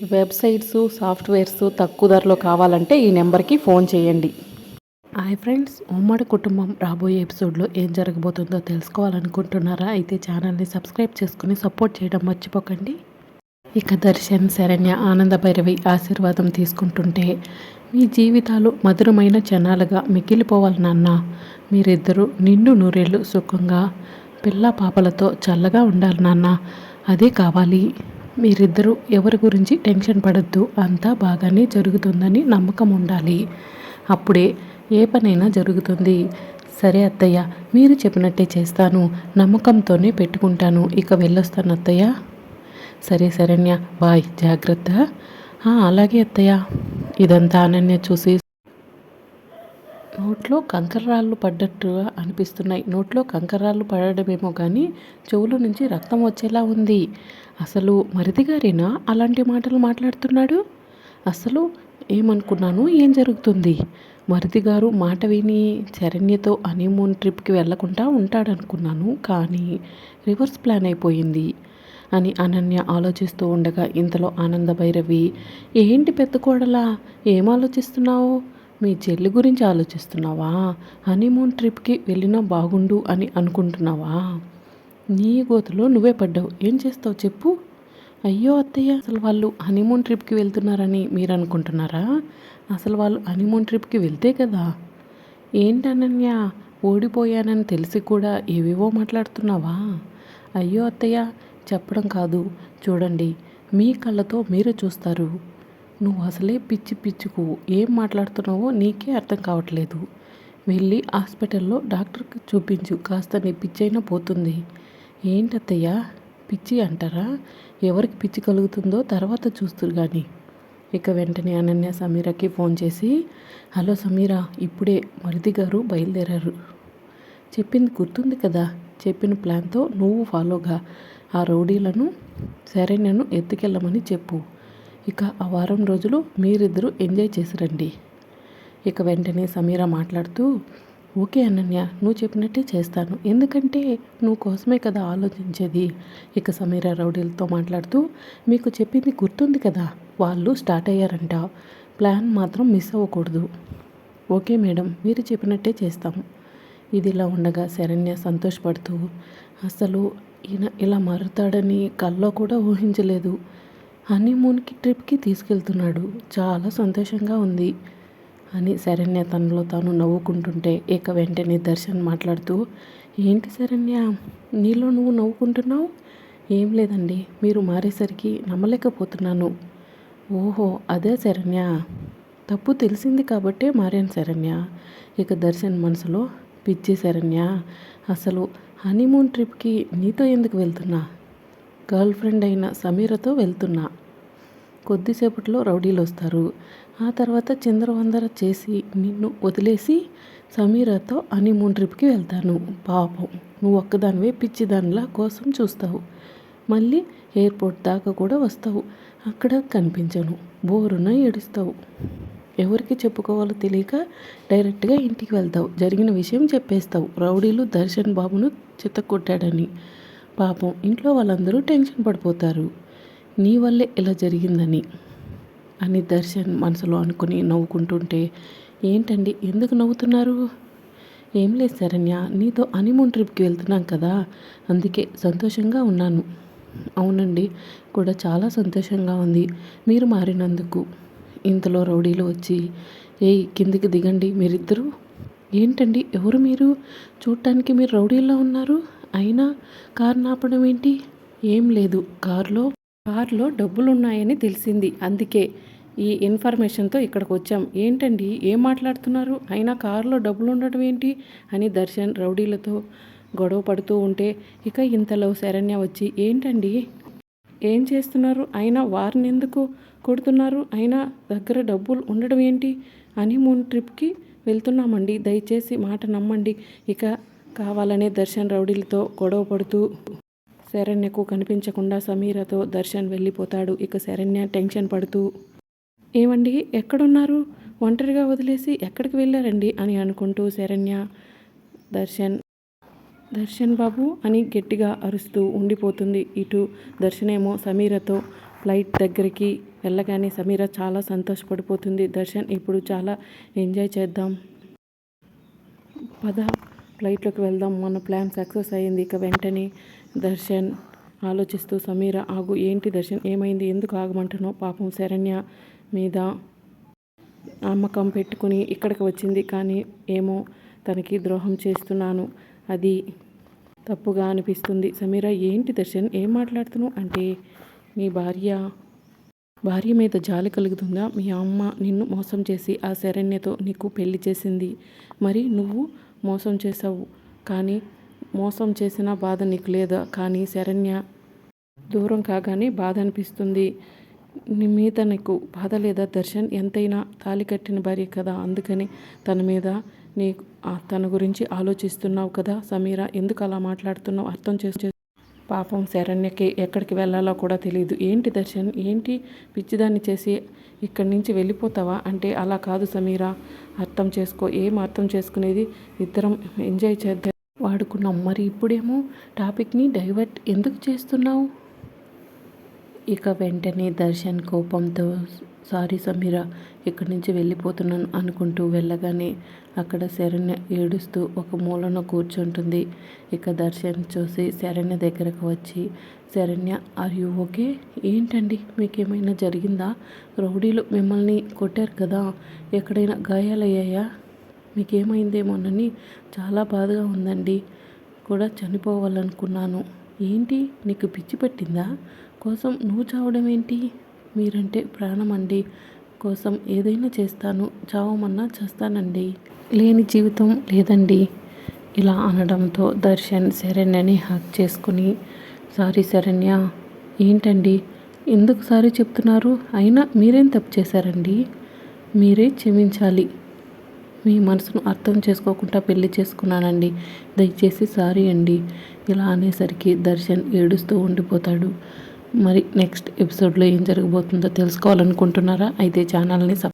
Websites softwares తక్కువ ధరలో కావాలంటే ఈ నెంబర్కి ఫోన్ చేయండి. హాయ్ ఫ్రెండ్స్ ఉమ్మడి కుటుంబం రాబోయే ఎపిసోడ్లో ఏం జరగబోతుందో తెలుసుకోవాలనుకుంటున్నారా? అయితే ఛానల్ని సబ్స్క్రైబ్ చేసుకుని సపోర్ట్ చేయడం మర్చిపోకండి. ఇక దర్శన్ శరణ్య ఆనంద భైరవి ఆశీర్వాదం తీసుకుంటుంటే మీ జీవితాలు మధురమైన క్షణాలుగా మిగిలిపోవాలి నాన్న మీరిద్దరూ నిండు నూరేళ్ళు సుఖంగా పిల్ల పాపలతో చల్లగా ఉండాలి నాన్న అదే కావాలి. మీరిద్దరూ ఎవరి గురించి టెన్షన్ పడద్దు. అంతా బాగానే జరుగుతుందని నమ్మకం ఉండాలి. అప్పుడే ఏ పనైనా జరుగుతుంది. సరే అత్తయ్య మీరు చెప్పినట్టే చేస్తాను. నమ్మకంతోనే పెట్టుకుంటాను. ఇక వెళ్ళొస్తాను అత్తయ్య. సరే శరణ్య బాయ్. జాగ్రత్త. అలాగే అత్తయ్య. ఇదంతా అనన్య చూసి నోట్లో కంకర్రాళ్ళు పడ్డట్టుగా అనిపిస్తున్నాయి. నోట్లో కంకర్రాళ్ళు పడడమేమో కానీ చెవుల నుంచి రక్తం వచ్చేలా ఉంది. అసలు మరిది గారేనా అలాంటి మాటలు మాట్లాడుతున్నాడు? అసలు ఏమనుకున్నాను? ఏం జరుగుతుంది? మరిది గారు మాట విని శరణ్యతో హనీమూన్ ట్రిప్కి వెళ్ళకుండా ఉంటాడనుకున్నాను కానీ రివర్స్ ప్లాన్ అయిపోయింది అని అనన్య ఆలోచిస్తూ ఉండగా ఇంతలో ఆనంద భైరవి ఏంటి పెద్ద కోడలా? ఏం ఆలోచిస్తున్నావు? మీ చెల్లి గురించి ఆలోచిస్తున్నావా? హనీమూన్ ట్రిప్కి వెళ్ళినా బాగుండు అని అనుకుంటున్నావా? నీ గోతులో నువ్వే పడ్డావు. ఏం చేస్తావు చెప్పు. అయ్యో అత్తయ్య అసలు వాళ్ళు హనీమూన్ ట్రిప్కి వెళ్తున్నారని మీరు అనుకుంటున్నారా? అసలు వాళ్ళు హనీమూన్ ట్రిప్కి వెళ్తే కదా. ఏంటనన్య ఓడిపోయానని తెలిసి కూడా ఏవేవో మాట్లాడుతున్నావా? అయ్యో అత్తయ్య చెప్పడం కాదు. చూడండి మీ కళ్ళతో మీరే చూస్తారు. నువ్వు అసలే పిచ్చి పిచ్చుకు ఏం మాట్లాడుతున్నావో నీకే అర్థం కావట్లేదు. వెళ్ళి హాస్పిటల్లో డాక్టర్కి చూపించు కాస్త నీ పిచ్చి అయినా పోతుంది. ఏంటత్తయ్య? పిచ్చి అంటారా? ఎవరికి పిచ్చి కలుగుతుందో తర్వాత చూస్తురు కానీ ఇక వెంటనే అనన్య సమీరకి ఫోన్ చేసి హలో సమీరా ఇప్పుడే మరిది గారు బయలుదేరారు. చెప్పింది గుర్తుంది కదా? చెప్పిన ప్లాన్తో నువ్వు ఫాలోగా. ఆ రౌడీలను శరణ్యను ఎత్తుకెళ్ళమని చెప్పు. ఇక ఆ వారం రోజులు మీరిద్దరూ ఎంజాయ్ చేసి రండి. ఇక వెంటనే సమీర మాట్లాడుతూ ఓకే అనన్య నువ్వు చెప్పినట్టే చేస్తాను. ఎందుకంటే నువ్వు కోసమే కదా ఆలోచించేది? ఇక సమీర రౌడీలతో మాట్లాడుతూ మీకు చెప్పింది గుర్తుంది కదా వాళ్ళు స్టార్ట్ అయ్యారంట. ప్లాన్ మాత్రం మిస్ అవ్వకూడదు. ఓకే మేడం మీరు చెప్పినట్టే చేస్తాము ఇది ఇలా ఉండగా శరణ్య సంతోషపడుతూ అసలు ఈయన ఇలా మారుతాడని కల్లో కూడా ఊహించలేదు. హనీమూన్కి ట్రిప్కి తీసుకెళ్తున్నాడు. చాలా సంతోషంగా ఉంది. అని శరణ్య తనలో తాను నవ్వుకుంటుంటే ఇక వెంటనే దర్శన్ మాట్లాడుతూ ఏంటి శరణ్య? నీలో నువ్వు నవ్వుకుంటున్నావు? ఏం లేదండి. మీరు మారేసరికి నమ్మలేకపోతున్నాను. ఓహో అదే శరణ్య. తప్పు తెలిసింది కాబట్టే మారాను శరణ్య. ఇక దర్శన్ మనసులో పిచ్చి శరణ్య. అసలు హనీమూన్ ట్రిప్కి నీతో ఎందుకు వెళ్తున్నా? గర్ల్ ఫ్రెండ్ అయిన సమీరతో వెళ్తున్నా. కొద్దిసేపట్లో రౌడీలు వస్తారు ఆ తర్వాత చంద్రవందర చేసి నిన్ను వదిలేసి సమీరతో హనీమూన్ ట్రిప్కి వెళ్తాను. పాపం నువ్వు ఒక్కదానివే పిచ్చిదానిలా కోసం చూస్తావు. మళ్ళీ ఎయిర్పోర్ట్ దాకా కూడా వస్తావు. అక్కడ కనిపించను. బోరున ఏడుస్తావు. ఎవరికి చెప్పుకోవాలో తెలియక డైరెక్ట్గా ఇంటికి వెళ్తావు. జరిగిన విషయం చెప్పేస్తావు. రౌడీలు దర్శన్ బాబును చిత్తకొట్టాడని పాపం ఇంట్లో వాళ్ళందరూ టెన్షన్ పడిపోతారు. నీ వల్లే ఇలా జరిగిందని అని దర్శన్ మనసులో అనుకుని నవ్వుకుంటుంటే ఏంటండి ఎందుకు నవ్వుతున్నారు? ఏం లేదు శరణ్య నీతో హనీమూన్ ట్రిప్కి వెళ్తున్నాం కదా అందుకే సంతోషంగా ఉన్నాను. అవునండి కూడా చాలా సంతోషంగా ఉంది మీరు మారినందుకు. ఇంతలో రౌడీలు వచ్చి ఏయ్ కిందికి దిగండి మీరిద్దరూ. ఏంటండి ఎవరు మీరు? చూడటానికి మీరు రౌడీల్లో ఉన్నారు? అయినా కారు నాపడం ఏంటి? ఏం లేదు. కారులో కారులో డబ్బులు ఉన్నాయని తెలిసింది. అందుకే ఈ ఇన్ఫర్మేషన్తో ఇక్కడికి వచ్చాం ఏంటండి? ఏం మాట్లాడుతున్నారు? అయినా కారులో డబ్బులు ఉండటం ఏంటి? అని దర్శన్ రౌడీలతో గొడవ పడుతూ ఉంటే ఇక ఇంతలో శరణ్య వచ్చి ఏంటండి? ఏం చేస్తున్నారు? అయినా వారిని ఎందుకు కొడుతున్నారు? అయినా దగ్గర డబ్బులు ఉండడం ఏంటి? హనీమూన్ ట్రిప్కి వెళ్తున్నామండి. దయచేసి మాట నమ్మండి. ఇక కావాలనే దర్శన్ రౌడీలతో గొడవ పడుతూ శరణ్యకు కనిపించకుండా సమీరతో దర్శన్ వెళ్ళిపోతాడు. ఇక శరణ్య టెన్షన్ పడుతూ ఏమండి ఎక్కడున్నారు? ఒంటరిగా వదిలేసి ఎక్కడికి వెళ్ళారండి? అని అనుకుంటూ శరణ్య దర్శన్ దర్శన్ బాబు అని గట్టిగా అరుస్తూ ఉండిపోతుంది. ఇటు దర్శనేమో సమీరతో ఫ్లైట్ దగ్గరికి వెళ్ళగానే సమీర చాలా సంతోషపడిపోతుంది. దర్శన్ ఇప్పుడు చాలా ఎంజాయ్ చేద్దాం. పద ఫ్లైట్లోకి వెళ్దాం మన ప్లాన్ సక్సెస్ అయ్యింది ఇక వెంటనే దర్శన్ ఆలోచిస్తూ సమీర ఆగు ఏంటి దర్శన్? ఏమైంది? ఎందుకు ఆగమంటున్నావు? పాపం శరణ్య మీద నమ్మకం పెట్టుకుని ఇక్కడికి వచ్చింది. కానీ ఏమో తనకి ద్రోహం చేస్తున్నాను. అది తప్పుగా అనిపిస్తుంది. సమీర ఏంటి దర్శన్? ఏం మాట్లాడుతున్నావు? అంటే నీ భార్య భార్య మీద జాలి కలుగుతుందా? మీ అమ్మ నిన్ను మోసం చేసి ఆ శరణ్యతో నీకు పెళ్ళి చేసింది. మరి నువ్వు మోసం చేసావు కానీ మోసం చేసిన బాధ నీకు లేదా? కానీ శరణ్య దూరం కాగానే బాధ అనిపిస్తుంది. నీ మీద నీకు బాధ లేదా? దర్శన్ ఎంతైనా తాలి కట్టిన భార్య కదా? అందుకని తన మీద నీ తన గురించి ఆలోచిస్తున్నావు కదా? సమీరా ఎందుకు అలా మాట్లాడుతున్నావు? అర్థం చేసు పాపం శరణ్యకి ఎక్కడికి వెళ్ళాలో కూడా తెలియదు ఏంటి దర్శన్? ఏంటి పిచ్చిదాన్ని చేసి ఇక్కడి నుంచి వెళ్ళిపోతావా? అంటే అలా కాదు సమీర. అర్థం చేసుకో. ఏం అర్థం చేసుకునేది? ఇద్దరం ఎంజాయ్ చేద్దాం. వాడుకున్నాం. మరి ఇప్పుడేమో టాపిక్ని డైవర్ట్ ఎందుకు చేస్తున్నావు? ఇక వెంటనే దర్శన్ కోపంతో సారీ సమీర ఇక్కడి నుంచి వెళ్ళిపోతున్నాను అనుకుంటూ వెళ్ళగానే అక్కడ శరణ్య ఏడుస్తూ ఒక మూలన కూర్చుంటుంది. ఇక దర్శన్ చూసి శరణ్య దగ్గరకు వచ్చి శరణ్య ఆర్ యూ ఓకే ఏంటండి? మీకేమైనా జరిగిందా? రౌడీలు మిమ్మల్ని కొట్టారు కదా ఎక్కడైనా గాయాలయ్యాయా మీకేమైందేమోనని చాలా బాధగా ఉందండి. కూడా చనిపోవాలనుకున్నాను. ఏంటి? నీకు పిచ్చి పట్టిందా? కోసం నువ్వు చావడం ఏంటి మీరంటే ప్రాణం అండి కోసం ఏదైనా చేస్తాను. చావమన్నా చేస్తానండి. లేని జీవితం లేదండి. ఇలా అనడంతో దర్శన్ శరణ్యని హ్యాక్ చేసుకుని సారీ శరణ్య ఏంటండి? ఎందుకు సారీ చెప్తున్నారు? అయినా మీరేం తప్పు చేశారండి? మీరే క్షమించాలి. మీ మనసును అర్థం చేసుకోకుండా పెళ్ళి చేసుకున్నానండి. దయచేసి సారీ అండి. ఇలా అనేసరికి దర్శన్ ఏడుస్తూ ఉండిపోతాడు. మరి నెక్స్ట్ ఎపిసోడ్లో ఏం జరగబోతుందో తెలుసుకోవాలనుకుంటున్నారా? అయితే ఛానల్ని సబ్